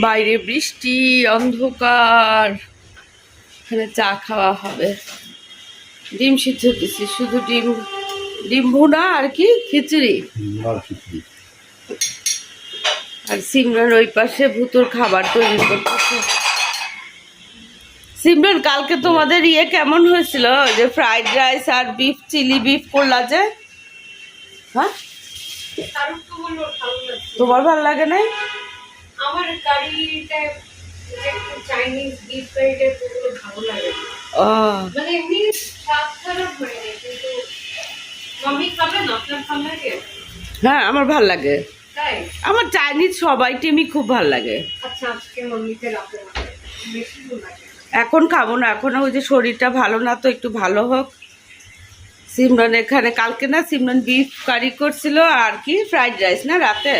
বাইরে বৃষ্টি অন্ধকার। এখানে চা খাওয়া হবে। ডিম সিদ্ধ দিছি শুধু ডিম। ডিম ভুনা আর কি? খিচুড়ি। আর সিমরান ওই পাশে ভুতুর খাবার তৈরি করতেছে। সিমরান কালকে তোমাদের ইয়ে কেমন হয়েছিল? যে ফ্রাইড রাইস আর বিফ চিলি বিফ করলা যে? হ্যাঁ? তোমার ভালো লাগে নাই? আমার কারিটা চাইনিজ ফ্রাইডের পুরো ভালো লাগে। মানে এমনি স্বাদ খারাপ হয়নি কিন্তু মাম্মি না আপনার ভালো লাগে? হ্যাঁ আমার ভালো লাগে। আমার চাইনিজ সবাই টিমই খুব ভালো লাগে। আচ্ছা আজকে মাম্মিকে রাখো বেশি ভালো লাগে। এখন খাব না এখন ওই যে শরীরটা ভালো না তো একটু ভালো হোক। সিমরান এখানে কালকে না সিমরান বিফ কারি করছিল আর কি ফ্রাইড রাইস না রাতে?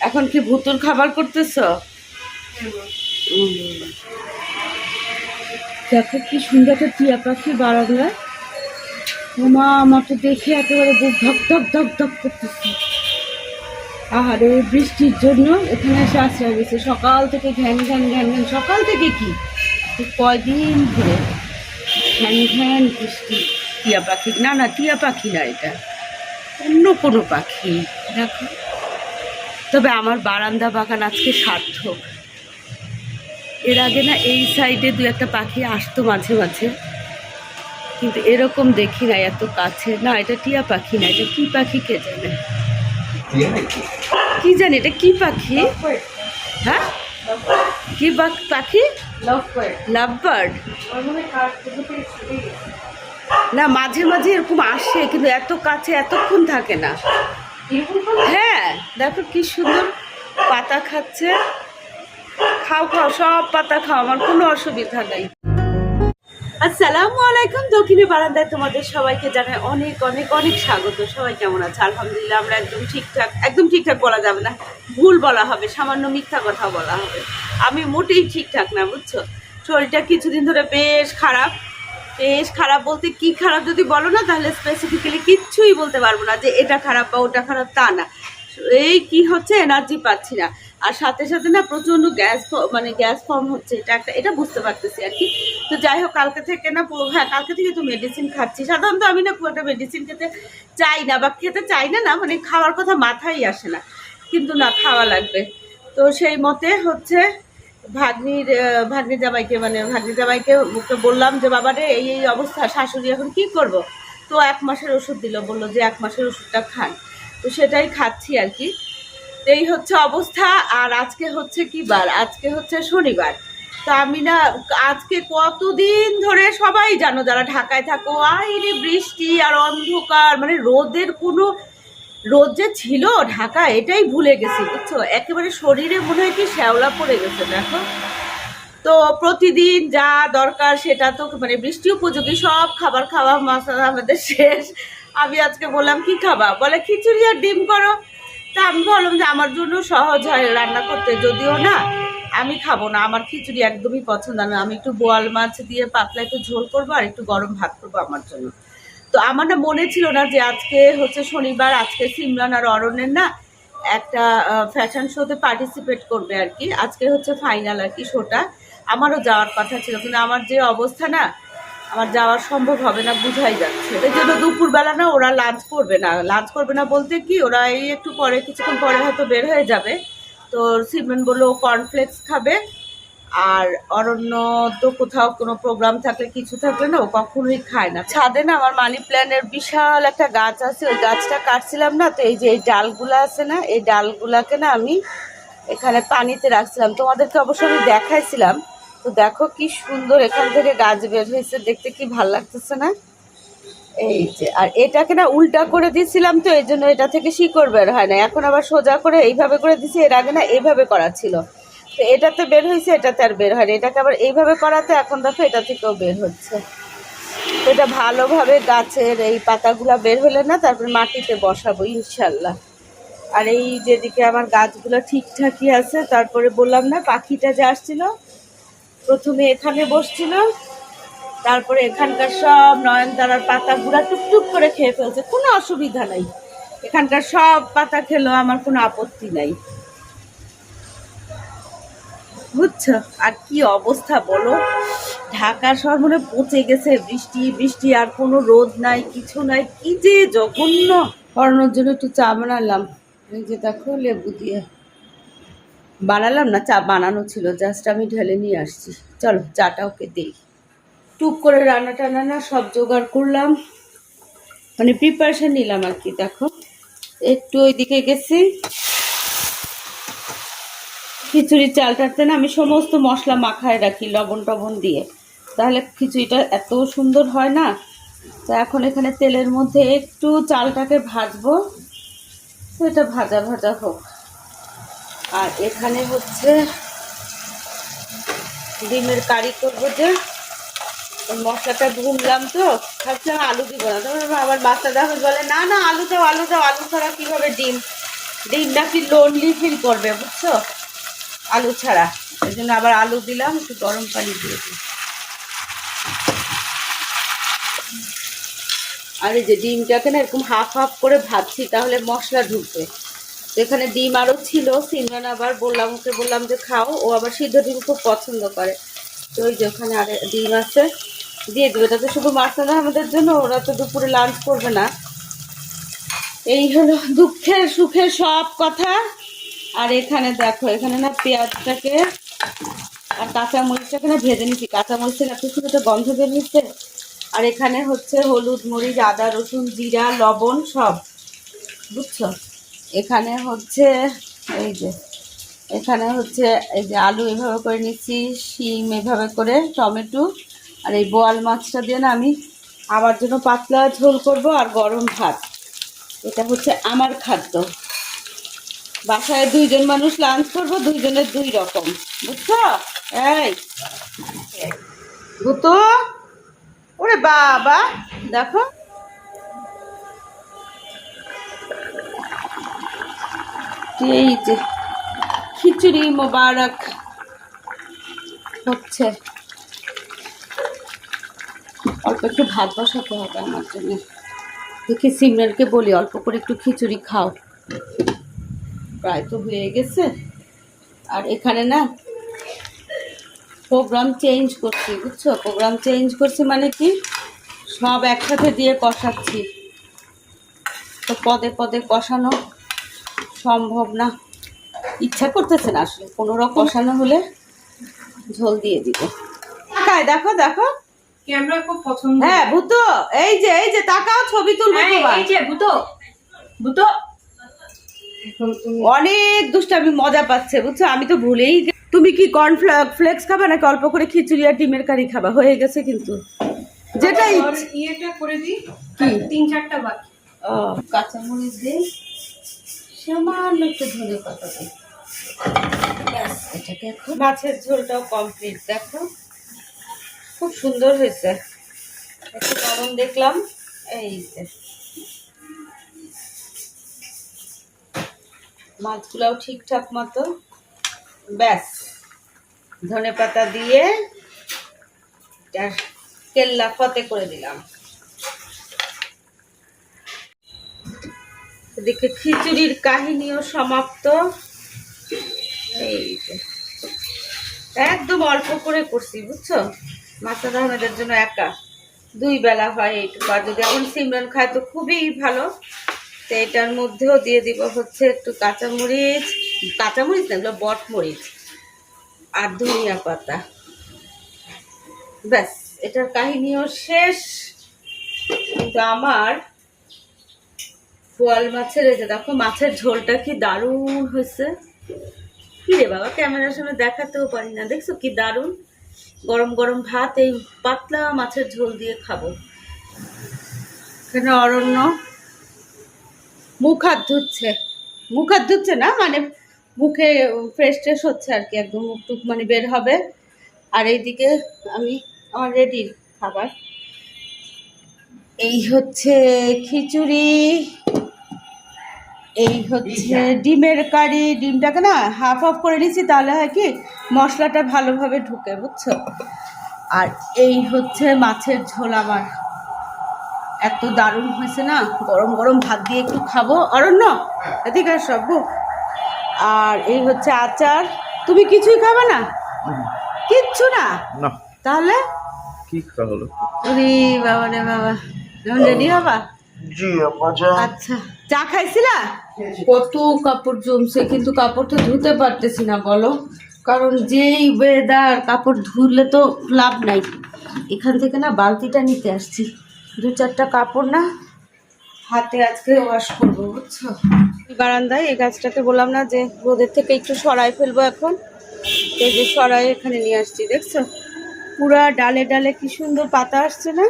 এখন কি ভুতুর খাবার করতেছ? দেখো কি সুন্দর একটা টিয়া পাখি বারাগুলা। মা আমার তো দেখে একেবারে বুক ধক ধক ধক ধক করতেছে। আহারে, বৃষ্টির জন্য এখানে এসে আশ্রয় গেছে সকাল থেকে ঘ্যান ঘ্যান ঘ্যান ঘ্যান। সকাল থেকে কি? এই কয়দিন ধরে ঘ্যান ঘ্যান বৃষ্টি। টিয়া পাখি না না, টিয়া পাখি না এটা। অন্য কোনো পাখি। দেখো। তবে আমার বারান্দা বাগান আজকে সার্থক। এর আগে না এই সাইডে দু একটা পাখি আসতো মাঝে মাঝে কিন্তু এরকম দেখি না এত কাছে। না এটা টিয়া পাখি না এটা কি পাখি কে জানে? কি জানি এটা কি পাখি? হ্যাঁ? কি পাখি? লাভ লাভ বার্ড না মাঝে মাঝে এরকম আসে কিন্তু এত কাছে এতক্ষণ থাকে না। হ্যাঁ দেখো কি সুন্দর পাতা খাচ্ছে। খাও খাও, সব পাতা খাও, আমার কোনো অসুবিধা নেই। আসসালামু আলাইকুম, দক্ষিণী বারান্দায় তোমাদের সবাইকে জানাই অনেক অনেক অনেক স্বাগত। সবাই কেমন আছে? আলহামদুলিল্লাহ, আমরা একদম ঠিকঠাক একদম ঠিকঠাক বলা যাবে না। ভুল বলা হবে, সামান্য মিথ্যা কথা বলা হবে। আমি মোটেই ঠিকঠাক না, বুঝছ? শরীরটা কিছুদিন ধরে বেশ খারাপ। বেশ খারাপ বলতে কি খারাপ যদি বলো না, তাহলে স্পেসিফিক্যালি কিচ্ছুই বলতে পারব না যে এটা খারাপ বা ওটা খারাপ, তা না। এই কি হচ্ছে? এনার্জি পাচ্ছি না। আর সাথে সাথে না প্রচণ্ড গ্যাস মানে গ্যাস ফর্ম হচ্ছে, এটা একটা, এটা বুঝতে পারতেছি আর কি। তো যাই হোক, কালকে থেকে না হ্যাঁ কালকে থেকে তো মেডিসিন খাচ্ছি। সাধারণত আমি না একটা মেডিসিন খেতে চাই না বা খেতে চাই না না মানে খাওয়ার কথা মাথায় আসে না। কিন্তু না, খাওয়া লাগবে। তো সেই মতে হচ্ছে ভাগ্নির ভাগ্নি জামাইকে মানে ভাগ্নি জামাইকে মুখে বললাম যে, বাবা রে, এই এই অবস্থা, শাশুড়ি এখন কি করব? তো এক মাসের ওষুধ দিল, বলল যে, এক মাসের ওষুধটা খান। তো সেটাই খাচ্ছি আর কি। এই হচ্ছে অবস্থা, আর আজকে হচ্ছে কি বার? আজকে হচ্ছে শনিবার। তো আমি না, আজকে কতদিন ধরে সবাই জানো, যারা ঢাকায় থাকো, আইরে বৃষ্টি আর অন্ধকার মানে রোদের কোনো রোদ যে ছিল ঢাকা, এটাই ভুলে গেছি, বুঝছ? একেবারে শরীরে মনে হয় কি শ্যাওলা পড়ে গেছে, দেখো। তো প্রতিদিন যা দরকার সেটা তো মানে বৃষ্টি উপযোগী, সব খাবার খাওয়া মশলা আমাদের শেষ। আমি আজকে বললাম, কি খাবা? বলে, খিচুড়ি আর ডিম করো। তা আমি বললাম যে আমার জন্য সহজ হয় রান্না করতে, যদিও না, আমি খাব না। আমার খিচুড়ি একদমই পছন্দ না। আমি একটু বোয়াল মাছ দিয়ে পাতলা একটু ঝোল করব আর একটু গরম ভাত করব আমার জন্য। তো আমার না মনে ছিল না যে আজকে হচ্ছে শনিবার, আজকে সিমরান আর অরণ্যের না একটা ফ্যাশন শোতে পার্টিসিপেট করবে আর কি। আজকে হচ্ছে ফাইনাল আর কি শোটা আমারও যাওয়ার কথা ছিল, কিন্তু আমার যে অবস্থা না, আমার যাওয়ার সম্ভব হবে না, বুঝাই যাচ্ছে। এই জন্য দুপুরবেলা না ওরা লাঞ্চ করবে না। লাঞ্চ করবে না বলতে কি ওরা এই একটু পরে, কিছুক্ষণ পরে হয়তো বের হয়ে যাবে। তো সিমরান বলল কর্নফ্লেক্স খাবে। আর অরণ্য তো কোথাও কোনো প্রোগ্রাম থাকলে কিছু থাকলে না ও কখনোই খায় না। ছাদে না আমার মানি প্ল্যানের বিশাল একটা গাছ আছে, ওই গাছটা কাটছিলাম না, তো এই যে এই ডালগুলো আছে না, এই ডালগুলাকে না আমি এখানে পানিতে রাখছিলাম। তোমাদেরকে অবশ্য আমি দেখাইছিলাম, তো দেখো কি সুন্দর এখান থেকে গাছ বের হয়েছে, দেখতে কি ভালো লাগতেছে না? এই যে, আর এটাকে না উল্টা করে দিয়েছিলাম তো, এই জন্য এটা থেকে শিকড় বের হয় না। এখন আবার সোজা করে এইভাবে করে দিছি, এর আগে না এইভাবে করা ছিল। তো এটাতে বের হয়েছে, এটাতে আর বের হয়নি। এটাকে আবার এইভাবে করাতে এখন দেখো এটা থেকেও বের হচ্ছে। এটা ভালোভাবে গাছের এই পাতাগুলা বের হলে না, তারপর মাটিতে বসাবো ইনশাল্লাহ আর এই যেদিকে আমার গাছগুলো ঠিকঠাকই আছে, তারপরে বললাম না, পাখিটা যে আসছিল, প্রথমে এখানে বসছিল, তারপরে এখানকার সব নয়নতারার পাতাগুলা টুকটুক করে খেয়ে ফেলছে। কোনো অসুবিধা নাই। এখানকার সব পাতা খেলো আমার কোনো আপত্তি নাই। বুঝছ? আর কি অবস্থা বলো? ঢাকা শহর মনে পচে গেছে, বৃষ্টি বৃষ্টি, আর কোনো রোদ নাই, কিছু নাই, কি যে জঘন্য। পড়ানোর জন্য একটু চা বানালাম। এই যে দেখো, লেবু দিয়ে। বানালাম না, চা বানানো ছিল, জাস্ট আমি ঢেলে নিয়ে আসছি। চলো, চাটা ওকে দিই। টুক করে রান্না টান্না না, সব জোগাড় করলাম। মানে প্রিপারেশন নিলাম আর কি, দেখো। একটু ওইদিকে গেছি। খিচুড়ি চালটাতে না আমি সমস্ত মশলা মাখায় রাখি লবণ টবণ দিয়ে। তাহলে খিচুড়িটা এত সুন্দর হয় না? তো এখন এখানে তেলের মধ্যে একটু চালটাকে ভাজবো। তো এটা ভাজা ভাজা হোক। আর এখানে হচ্ছে ডিমের কারি করব যে। মশলাটা ভুনলাম তো, ভাবছিলাম আলু দিব না। তারপর আবার বাচ্চা দেখো বলে, না না, আলু দাও আলু দাও, আলু ছাড়া কীভাবে ডিম? ডিম নাকি লোনলি ফিল করবে, বুঝছ? আলু ছাড়া। এই জন্য আবার আলু দিলাম, একটু গরম পানি দিয়ে দিই আর এই যে ডিমটাকে না এরকম হাফ হাফ করে ভাজছি, তাহলে মশলা ঢুকবে। এখানে ডিম আরও ছিল, সিমরান আবার বললাম, ওকে বললাম যে খাও, ও আবার সিদ্ধ ডিম খুব পছন্দ করে। তো ওই যে ওখানে আর ডিম আছে, দিয়ে দেবে। তাতে শুধু মাছনা আমাদের জন্য, ওরা তো দুপুরে লাঞ্চ করবে না। এই হলো দুঃখের সুখের সব কথা। আর এখানে দেখো, এখানে না পেঁয়াজটাকে আর কাঁচা মরিচটাকে না ভেজে নিচ্ছি কাঁচা মরিচের এত সুন্দর একটা গন্ধ বেরিয়েছে আর এখানে হচ্ছে হলুদ, মরিচ, আদা, রসুন, জিরা, লবণ সব। বুঝছ? এখানে হচ্ছে এই যে, এখানে হচ্ছে এই যে আলু এভাবে করে নিচ্ছি, শিম এভাবে করে, টমেটো আর এই বোয়াল মাছটা দিয়ে না আমি আমার জন্য পাতলা ঝোল করব আর গরম ভাত। এটা হচ্ছে আমার খাদ্য। বাসায় দুইজন মানুষ লাঞ্চ করব, দুইজনের দুই রকম। বুঝছ? এই। ভূতো ওরে বাবা, দেখো। এই যে খিচুড়ি মোবারক হচ্ছে। অল্প একটু ভাত বসাতে হবে আমার জন্য। দেখি সিমরানকে বলি, অল্প করে একটু খিচুড়ি খাও। প্রায় তো হয়ে গেছে। আর এখানে না প্রোগ্রাম চেঞ্জ করছি বুঝছ? প্রোগ্রাম চেঞ্জ করছি মানে কি? সব একসাথে দিয়ে কষাচ্ছি। তো পদে পদে কষানো সম্ভব না। ইচ্ছা করতেছে না আসলে রকম কষানো হলে ঝোল দিয়ে দিব। তাকায় দেখো দেখো। ক্যামেরা খুব পছন্দ। হ্যাঁ ভূতো এই যে এই যে তাকাও ছবি তুলবো তোমার। এই যে ভূতো ভূতো অনেক দুষ্টামি মজা পাচ্ছে বুঝছ? আমি তো ভুলেই তুমি কি কর্নফ্লেক্স ফ্লেক্স খাবা নাকি অল্প করে খিচুড়ি আর ডিমের কারি খাবা? হয়ে গেছে কিন্তু। যেটা আর ইচ্ছে ইয়েটা করে দিই। কি? তিন চারটা বাকি। কাঁচামরিচ দিই সামান্য একটু ধনে পাতা দিই এটাকে এখন মাছের ঝোলটাও কমপ্লিট দেখো খুব সুন্দর হয়েছে। একটু গরম দেখলাম। এই মাছগুলাও ঠিকঠাক মতো। ব্যাস, ধনে পাতা দিয়ে কেল্লা ফতে করে দিলাম। এদিকে খিচুড়ির কাহিনীও সমাপ্ত। এই একদম অল্প করে করছি, বুঝছ? মাস্টার আহমেদের জন্য একা। দুই বেলা হয় এইটুকু। আর যদি এখন সিমরান খায় তো খুবই ভালো। তো এটার মধ্যেও দিয়ে দিব হচ্ছে একটু কাঁচামরিচ। কাঁচামরিচ না বটমরিচ আর ধনিয়া পাতা। ব্যাস, এটার কাহিনীও শেষ। কিন্তু আমার বোয়াল মাছের এই যে দেখো, মাছের ঝোলটা কি দারুণ হয়েছে। কি রে বাবা, ক্যামেরার সামনে দেখাতেও পারি না। দেখছ কি দারুণ? গরম গরম ভাত, এই পাতলা মাছের ঝোল দিয়ে খাব। এখানে অরণ্য। মুখ হাত ধুচ্ছে। মুখ হাত ধুচ্ছে না মানে মুখে ফ্রেশ ট্রেশ হচ্ছে আর কি একদম মুখ টুক মানে বের হবে। আর এইদিকে আমি আমার রেডি খাবার। এই হচ্ছে খিচুড়ি এই হচ্ছে ডিমের কারি ডিমটাকে না হাফ হাফ করে নিচ্ছি তাহলে হয় কি মশলাটা ভালোভাবে ঢুকে বুঝছ? আর এই হচ্ছে মাছের ঝোল আমার। এত দারুণ হয়েছে না? গরম গরম ভাত দিয়ে একটু খাব। অরণ্য এদিকে সব আর এই হচ্ছে আচার। তুমি কিছুই খাবে না? কিচ্ছু না? তাহলে? কি খাওয়া হলো ওরে বাবা রে বাবা। রেডি হবা? আচ্ছা। চা খাইছিলা? কত কাপড় জমছে কিন্তু কাপড় তো ধুতে পারতেছি না বলো। কারণ যেই ওয়েদার কাপড় ধুলে তো লাভ নাই। এখান থেকে না বালতিটা নিতে আসছি। দু চারটা কাপড় না হাতে আজকে ওয়াশ করব, বুঝছ? বারান্দায় এই গাছটাকে বললাম না যে রোদের থেকে একটু সরাই ফেলব এখন। এই যে সরাই এখানে নিয়ে আসছি, দেখছ? পুরা ডালে ডালে কি সুন্দর পাতা আসছে না?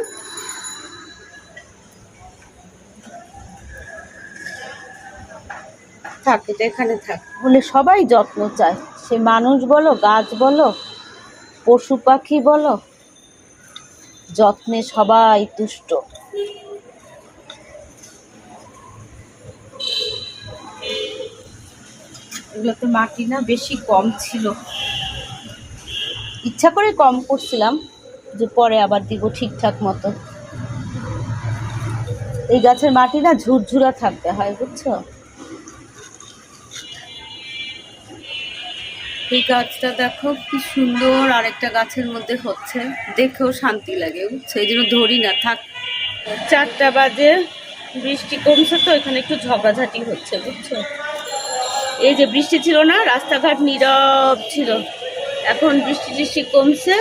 থাক, এটা এখানে থাক। বলে সবাই যত্ন চায়। সে মানুষ বলো, গাছ বলো, পশু পাখি বলো যত্নে সবাই তুষ্ট। এগুলোতে মাটি না বেশি কম ছিল। ইচ্ছা করে কম করছিলাম যে পরে আবার দিব ঠিকঠাক মতো। এই গাছের মাটি না ঝুরঝুরা থাকতে হয় বুঝছ? এই গাছটা দেখো কি সুন্দর আরেকটা গাছের মধ্যে হচ্ছে। দেখেও শান্তি লাগে সেই জন্য ধরি না, থাক। চারটা বাজে, বৃষ্টি কমছে তো, এখানে একটু ঝগড়াঝাটি হচ্ছে, বুঝছ? এই যে বৃষ্টি ছিল না, রাস্তাঘাট নীরব ছিল। এখন বৃষ্টি টিষ্টি কমছে,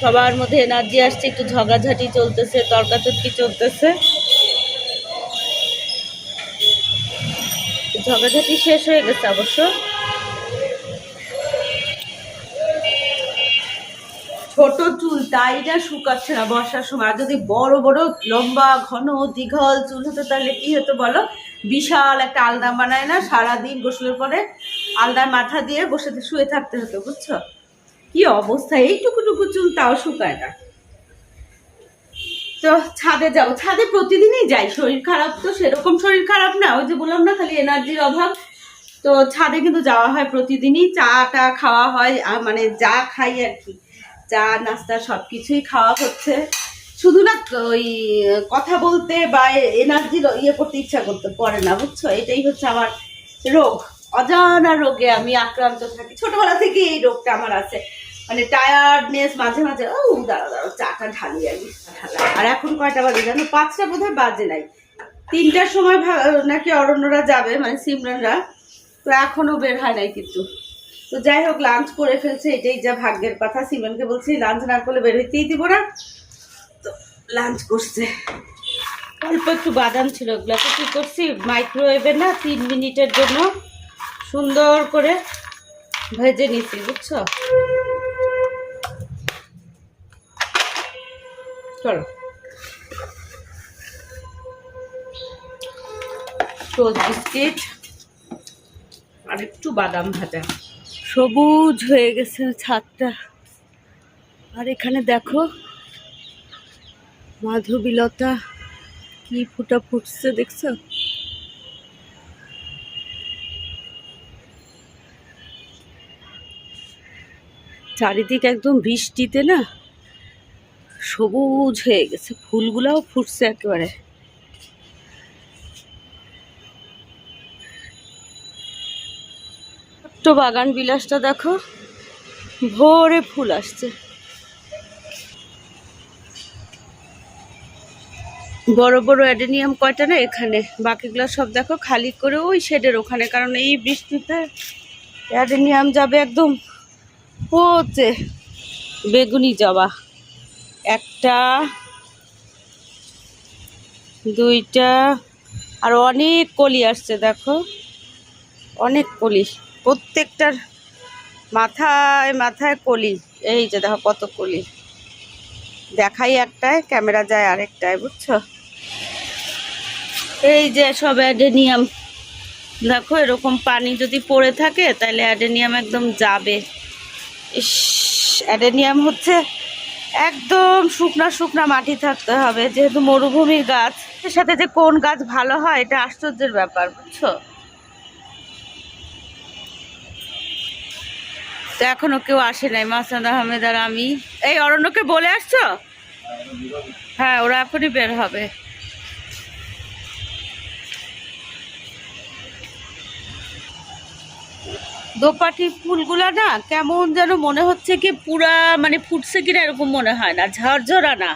সবার মধ্যে এনার্জি আসছে, একটু ঝগড়াঝাটি চলতেছে, তর্কাতর্কি চলতেছে। ঝগড়াঝাটি শেষ হয়ে গেছে অবশ্য। ছোট চুল তাই না শুকাচ্ছে না বর্ষার সময়। যদি বড় বড়, লম্বা, ঘন, দীঘল চুল হতো, তাহলে কি হতো বলো? বিশাল একটা আলনা বানায় না, সারাদিন গোসলের পরে আলনার মাথা দিয়ে বসে শুয়ে থাকতে হতো, বুঝছ? কি অবস্থা? এইটুকুটুকু চুল তাও শুকায় না। তো ছাদে যাব। ছাদে প্রতিদিনই যাই। শরীর খারাপ তো, সেরকম শরীর খারাপ না। ওই যে বললাম না, খালি এনার্জির অভাব। তো ছাদে কিন্তু যাওয়া হয় প্রতিদিনই। চা টা খাওয়া হয় মানে যা খাই আর কি। চা, নাস্তা সব কিছুই খাওয়া হচ্ছে। শুধু না, ওই কথা বলতে বা এনার্জি ইয়ে করতে ইচ্ছা করতে পারে না, বুঝছ? এটাই হচ্ছে আমার রোগ। অজানা রোগে আমি আক্রান্ত থাকি। ছোটবেলা থেকে এই রোগটা আমার আছে। মানে টায়ার্ডনেস মাঝে মাঝে, ও দাঁড়া দাঁড়া চাটা ঢালি আমি। আর এখন কয়টা বাজে জানো? পাঁচটা বোধহয় বাজে নাই। তিনটার সময় নাকি অরণ্যরা যাবে মানে সিমরানরা। তো এখনও বের হয় নাই কিন্তু। তো যাই হোক লাঞ্চ করে ফেলছে, এটাই যা ভাগ্যের কথা। সিমনকে বলছি লাঞ্চ না করলে বের হইতেই দিব না। তো লাঞ্চ করছে। অল্প একটু বাদাম ছিল ওগুলোকে কী করছি মাইক্রোওয়েভে না তিন মিনিটের জন্য সুন্দর করে ভেজে নিছি, বুঝছ? চলো। টোস্ট বিস্কিট আর একটু বাদাম ভাজা। সবুজ হয়ে গেছে ছাদটা। আর এখানে দেখো, মাধবীলতা কি ফুটা ফুটছে দেখছ? চারিদিক একদম বৃষ্টিতে না, সবুজ হয়ে গেছে, ফুলগুলাও ফুটছে একেবারে। ছোট্ট বাগান বিলাসটা দেখো। ভোরে ফুল আসছে। বড় বড় অ্যাডেনিয়াম কয়টা না এখানে? বাকিগুলো সব দেখো খালি করে ওই শেডের ওখানে, কারণ এই বৃষ্টিতে অ্যাডেনিয়াম যাবে একদম হচ্ছে বেগুনি জবা। একটা, দুইটা, আর অনেক কলি আসছে দেখো। অনেক কলি। প্রত্যেকটার মাথায় মাথায় কলি। এই যে দেখো কত কলি। দেখাই একটায়, ক্যামেরা যায় আরেকটায়, বুঝছ? এই যে সব অ্যাডেনিয়াম। দেখো এরকম পানি যদি পড়ে থাকে, তাহলে অ্যাডেনিয়াম একদম যাবে। ইস, অ্যাডেনিয়াম হচ্ছে একদম শুকনা শুকনা মাটি থাকতে হবে, যেহেতু মরুভূমির গাছ। এর সাথে যে কোন গাছ ভালো হয়, এটা আশ্চর্যের ব্যাপার, বুঝছ? তো এখনও কেউ আসে নাই মাসাদ আহমেদ আর আমি। এই অরণ্যকে বলে আসছো? হ্যাঁ ওরা এখনই বের হবে। দোপাটি ফুলগুলা না কেমন যেন মনে হচ্ছে কি পুরা মানে ফুটছে কিনা এরকম মনে হয় না, ঝরঝরা না।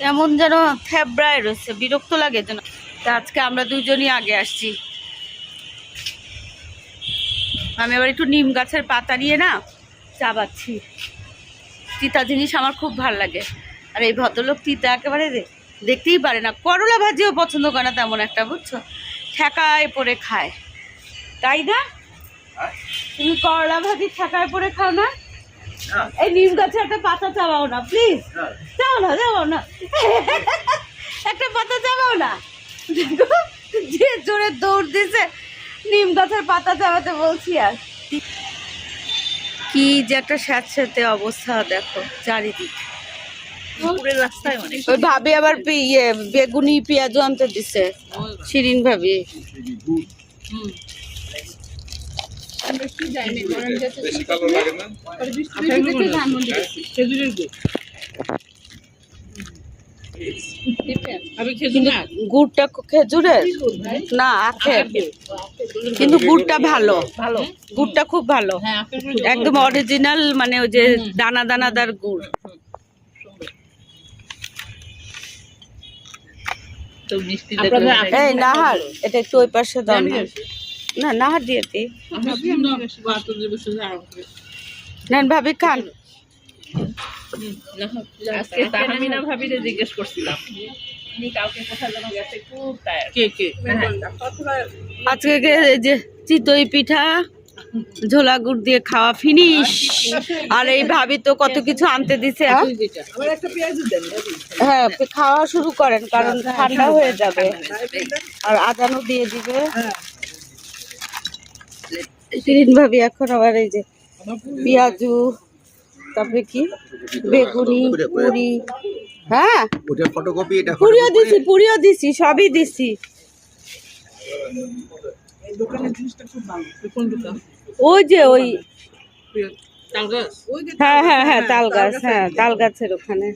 কেমন যেন থ্যাবড়ায় রয়েছে, বিরক্ত লাগে যেন। আজকে আমরা দুজনই আগে আসছি। আমি আবার একটু নিম গাছের পাতা নিয়ে না চাবাচ্ছি তিতা জিনিস আমার খুব ভালো লাগে। আর এই ভদ্রলোক তিতা একেবারে দেখতেই পারে না। করলা ভাজিও পছন্দ করে না তেমন একটা, বুঝছ? ঠেকায় পরে খায়। তাই না? তুমি করলা ভাজি ঠেকায় পরে খাও না? এই নিম গাছে একটা পাতা চাবাও না প্লিজ চাও না চাবাও না। একটা পাতা চাবাও না। যে জোরে দৌড় দিছে নিম গাছের পাতা চাবাতে বলছি আর। কি যে একটা স্যাঁতস্যাঁতে অবস্থা দেখো চারিদিক। ওই ভাবি আবার ইয়ে বেগুনি পেঁয়াজও আনতে দিছে। শিরিন ভাবি। কিন্তু গুড়টা খেজুরের? না আখের। কিন্তু গুড়টা ভালো। ভালো। গুড়টা খুব ভালো। একদম অরিজিনাল মানে ওই যে দানা দানাদার গুড়। এই নাহার এটা একটু ওই পাশে দাও না। নাহার দিয়ে নেন ভাবি খান। আজকে তাহমিনা ভাবিরে জিজ্ঞেস করছিলাম। উনি কাউকে কোথায় যেন গেছে খুব টায়ার্ড কে কে? আজকে এই যে চিতই পিঠা ঝোলা গুড় দিয়ে খাওয়া ফিনিশ আর এই ভাবি তো কত কিছু আনতে দিছে হ্যাঁ? হ্যাঁ খাওয়া শুরু করেন কারণ ঠান্ডা হয়ে যাবে। আর আজানও দিয়ে দিবে। ভাবি এখন আবার এই যে পেঁয়াজু তারপরে কি? বেগুনি পুরি। হ্যাঁ? ওটা ফটোকপি এটা পুরিও দিছি পুরিও দিছি সবই দিছি। ওই যে ওই হ্যাঁ হ্যাঁ হ্যাঁ তাল গাছ হ্যাঁ তাল গাছের ওখানে।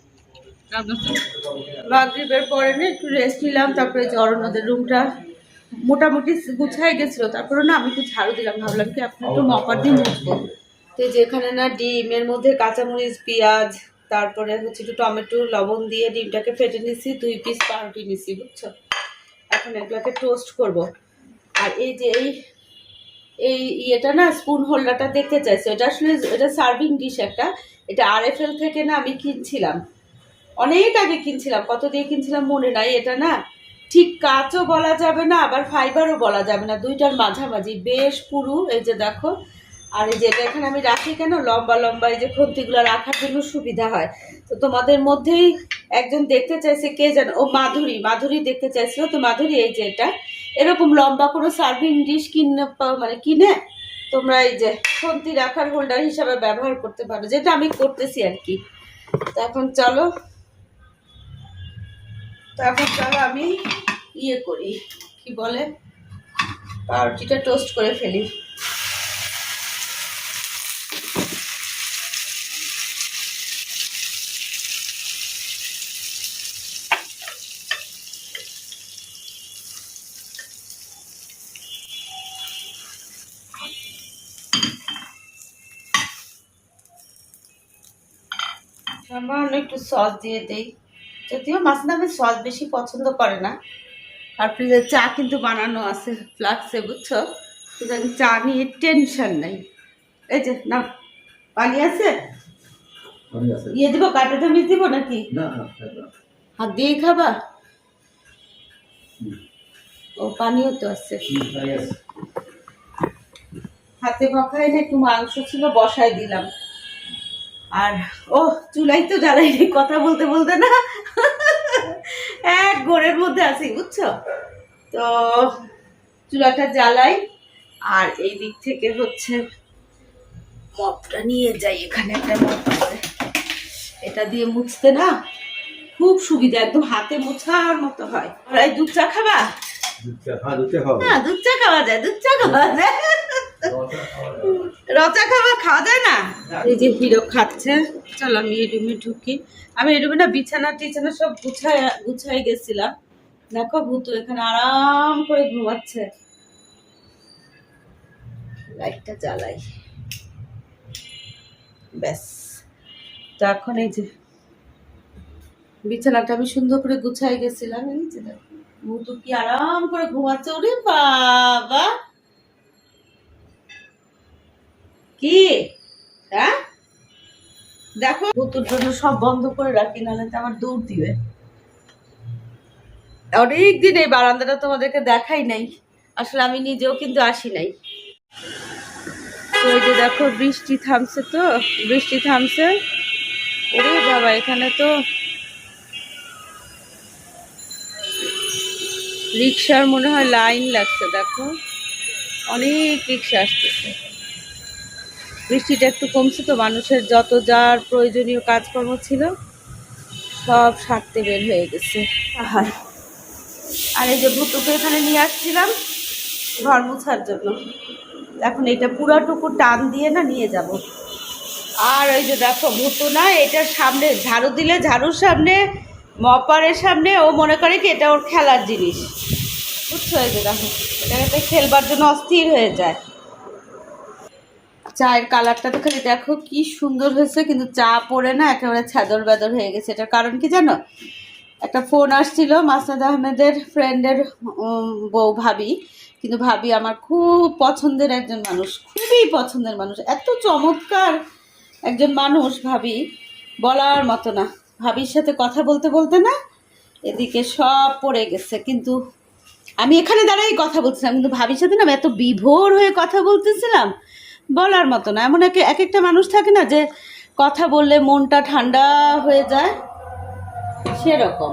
মাগরিবের পরে না একটু রেস্ট নিলাম তারপরে যে অরণ্যদের রুমটা। মোটামুটি গুছাই গেছিল তারপরে না আমি একটু ঝাড়ু দিলাম ভাবলাম কি আপনি একটু মপার দিয়ে মুছবো। তো যেখানে না ডিমের মধ্যে কাঁচামরিচ, পেঁয়াজ, তারপরে হচ্ছে একটু টমেটো, লবণ দিয়ে ডিমটাকে ফেটে নিছি, দুই পিস পাউরুটি নিছি, বুঝছ? এখন এগুলোকে টোস্ট করব। আর এই যে এই এই ইয়েটা না স্পুন হোল্ডারটা দেখতে চাইছি, এটা আসলে এটা সার্ভিং ডিশ একটা, এটা আরএফএল থেকে না আমি কিনছিলাম। অনেক আগে কিনছিলাম, কত দিয়ে কিনছিলাম মনে নাই, এটা না ঠিক কাঁচও বলা যাবে না, আবার ফাইবারও বলা যাবে না, দুইটার মাঝামাঝি, বেশ পুরু, এই যে দেখো। আর এই যে এটা এখানে আমি রাখি কেন? লম্বা লম্বা এই যে খন্তিগুলো রাখার জন্য সুবিধা হয়। তো তোমাদের মধ্যেই একজন দেখতে চাইছে কে জানো ও মাধুরী মাধুরী দেখতে চাইছিল। তো মাধুরী, এই যে এটা। এরকম লম্বা কোনো সার্ভিং ডিশ কিনে মানে কিনে? তোমরা এই যে খন্তি রাখার হোল্ডার হিসাবে ব্যবহার করতে পারো। যেটা আমি করতেছি আর কি। তো এখন চলো। তো এখন চলো আমি ইয়ে করি। কি বলে? পাউরুটিটা টোস্ট করে ফেলি। সামান্য একটু সস দিয়ে দেই। যদিও মাসনামের সস বেশি পছন্দ করে না। আর ফ্রিজে চা কিন্তু বানানো আছে ফ্লাক্সে বুঝছ? সুতরাং চা নিয়ে টেনশন নেই। এই যে না পানি আছে? ইয়ে দিব কাটা চামিচ দিব নাকি? হাত দিয়ে খাবা? ও পানিও তো আছে। হাতে মাখাই না একটু মাংস ছিল বসাই দিলাম। আর ও চুলাই তো জ্বালাই কথা বলতে বলতে না। এক গোড়ের মধ্যে আছি বুঝছ? তো চুলাটা জ্বালাই আর এই দিক থেকে হচ্ছে মপটা নিয়ে যাই এখানে একটা মপ এটা দিয়ে মুছতে না খুব সুবিধা একদম হাতে মোছার মতো হয়। আর দুধ চা খাবা। হ্যাঁ দুধ চা খাওয়া যায় দুধ চা খাওয়া যায়। রচা খাওয়া খাওয়া যায় না? এই যে হিরো খাচ্ছে। চলো আমি এই রুমে ঢুকি। আমি এই রুমে না বিছানা টিছানা সব গুছাই গুছাই গেছিলাম। দেখো ভূত এখানে আরাম করে ঘুমাচ্ছে। লাইটটা জ্বালাই। ব্যাস। তো এখন এই যে বিছানাটা আমি সুন্দর করে গুছাই গেছিলাম। এই যে দেখো মুতু কি আরাম করে ঘুমাচ্ছে। ওরে বাবা! কি? হ্যাঁ? দেখো, ভুতুর জন্য সব বন্ধ করে রাখি, নাহলে তো আমার দৌড় দিবে। অনেক দিন এই বারান্দাটা তোমাদেরকে দেখাই নাই। আসলে আমি নিজেও কিন্তু আসি নাই। তো যে দেখো, বৃষ্টি থামছে তো, বৃষ্টি থামছে। ওরে বাবা, এখানে তো রিক্সার মনে হয় লাইন লাগছে, দেখো। অনেক রিক্সা আসতেছে। বৃষ্টিটা একটু কমছে তো, মানুষের যত যার প্রয়োজনীয় কাজকর্ম ছিল, সব সারতে বের হয়ে গেছে। আর এই যে ভুতুকে এখানে নিয়ে আসছিলাম, ঘর মোছার জন্য। এখন এটা পুরাটুকু টান দিয়ে না নিয়ে যাব। আর ওই যে দেখো ভুতু না এটার সামনে ঝাড়ু দিলে ঝাড়ুর সামনে, মপারের সামনে, ও মনে করে কি এটা ওর খেলার জিনিস। বুঝছ এই যে দেখো, এটাকে খেলবার জন্য অস্থির হয়ে যায়। চায়ের কালারটা তো খালি দেখো কি সুন্দর হয়েছে, কিন্তু চা পড়ে না একেবারে ছাদর বেদর হয়ে গেছে। এটার কারণ কি জানো? একটা ফোন আসছিল মাসনাদ আহমেদের ফ্রেন্ডের বউ ভাবি। কিন্তু ভাবি আমার খুব পছন্দের একজন মানুষ, খুবই পছন্দের মানুষ, এত চমৎকার একজন মানুষ ভাবি, বলার মতো না। ভাবির সাথে কথা বলতে বলতে না এদিকে সব পড়ে গেছে, কিন্তু আমি এখানে দাঁড়াই কথা বলছিলাম, কিন্তু ভাবির সাথে না আমি এত বিভোর হয়ে কথা বলতেছিলাম। বলার মতো না। এমন এক এক একটা মানুষ থাকে না যে কথা বললে মনটা ঠান্ডা হয়ে যায়? সেরকম।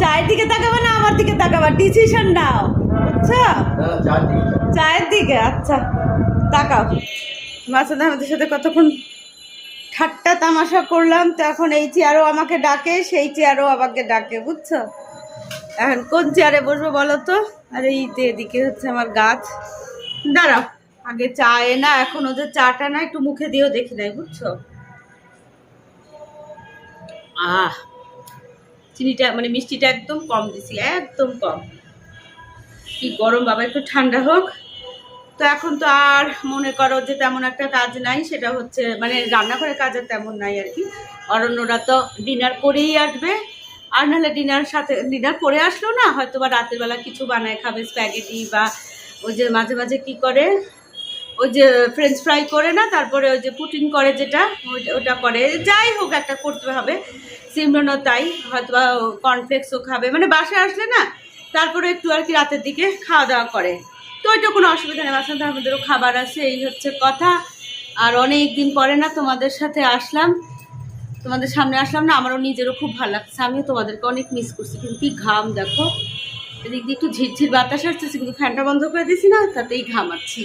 চায়ের দিকে তাকাবা না, আমার দিকে তাকাবা। ডিসিশন নাও। আচ্ছা চায়ের দিকে আচ্ছা। তাকাও। মাসাদ আমাদের সাথে কতক্ষণ ঠাট্টা তামাশা করলাম, তো এখন এই চেয়ারও আমাকে ডাকে, সেই চেয়ারও আমাকে ডাকে, বুঝছ? এখন কোন চেয়ারে বসবো বলো তো? আর এই এদিকে হচ্ছে আমার গাছ। দাঁড়াও। আগে চা এ না, এখন ওদের চাটা না একটু মুখে দিয়েও দেখি নাই, বুঝছ? আহ, চিনিটা মানে মিষ্টিটা একদম কম দিছি, একদম কম। কি গরম, বাবা, একটু ঠান্ডা হোক। তো এখন তো আর মনে করো যে তেমন একটা কাজ নাই, সেটা হচ্ছে মানে রান্নাঘরের কাজ আর তেমন নাই আর কি। অরণ্যরা তো ডিনার করেই আসবে, আর নাহলে ডিনার সাথে, ডিনার করে আসলো না হয়তো বা রাতের বেলা কিছু বানায় খাবে, স্প্যাগেটি বা ওই যে মাঝে মাঝে কি করে? ওই যে ফ্রেঞ্চ ফ্রাই করে না, তারপরে ওই যে পুটিং করে যেটা ওটা করে। যাই হোক, একটা করতে হবে। সিমরনও তাই হয়তো কর্নফ্লেক্সও খাবে। মানে বাসায় আসলে না, তারপরে একটু আর কি রাতের দিকে খাওয়া দাওয়া করে। তো ওইটা কোনো অসুবিধা নেই বাসাতে আমাদেরও খাবার আছে, এই হচ্ছে কথা। আর অনেক দিন পরে না, তোমাদের সাথে আসলাম। তোমাদের সামনে আসলাম না, আমারও নিজেরও খুব ভালো লাগছে। আমিও তোমাদেরকে অনেক মিস করছি। কিন্তু কি ঘাম, দেখো। এদিক দিয়ে একটু ঝিরঝির বাতাস আসতেছে, কিন্তু ফ্যানটা বন্ধ করে দিছি না, তাতেই ঘামাচ্ছি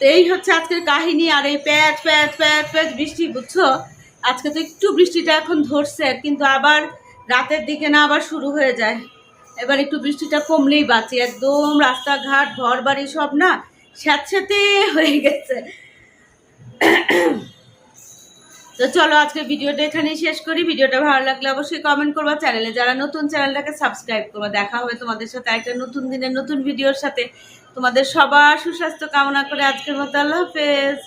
তো এই হচ্ছে আজকের কাহিনী, আর এই প্যাচ প্যাচ প্যাচ প্যাচ বৃষ্টি, বুঝছ? আজকে তো একটু বৃষ্টিটা এখন ধরছে, কিন্তু আবার রাতের দিকে না আবার শুরু হয়ে যায়। এবার একটু বৃষ্টিটা কমলেই বাঁচি, একদম রাস্তাঘাট ঘর বাড়ি সব না স্যাঁতস্যাঁতে হয়ে গেছে। তো চলো আজকে ভিডিওটা এখানেই শেষ করি। ভিডিওটা ভালো লাগলে অবশ্যই কমেন্ট করবা। চ্যানেলে যারা নতুন, চ্যানেলটাকে সাবস্ক্রাইব করবা। দেখা হবে তোমাদের সাথে একটা নতুন দিনের নতুন ভিডিওর সাথে। তোমাদের সবার সুস্বাস্থ্য কামনা করে আজকের মতো আল্লাহ হাফেজ।